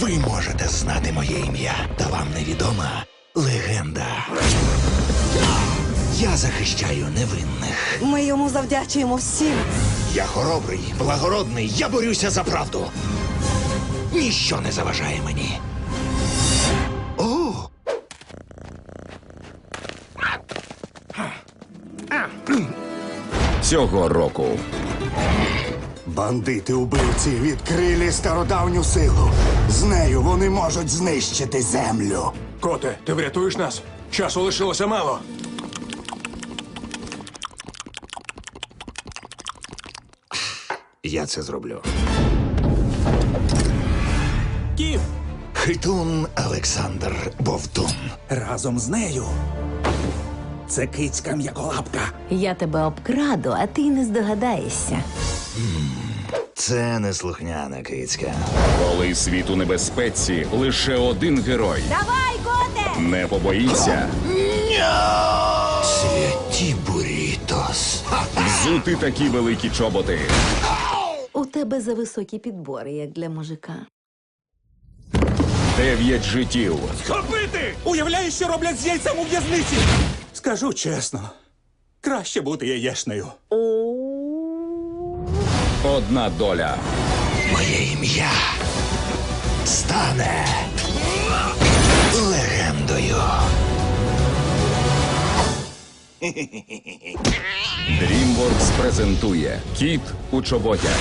Ви можете знати моє ім'я, та вам невідома легенда. Я захищаю невинних. Ми йому завдячуємо всім. Я хоробрий, благородний, я борюся за правду. Ніщо не заважає мені. О, Цього року Бандити убивці відкрили стародавню силу. З нею вони можуть знищити землю. Коте, ти врятуєш нас? Часу лишилося мало. я це зроблю. Кіт! Хитун Олександр Бовтун. Разом з нею. Це кицька м'яколапка. Я тебе обкраду, а ти й не здогадаєшся. Це неслухняна кицька. Коли світ у небезпеці, лише один герой Давай, коте! не побоїться Святі бурітос. взути такі великі чоботи. У тебе за високі підбори, як для мужика. Дев'ять життів. Хопити! Уявляєш, що роблять з яйцем у в'язниці? Скажу чесно, краще бути яєшнею. Одна доля. Моє ім'я стане легендою. DreamWorks презентує Кіт у чоботях.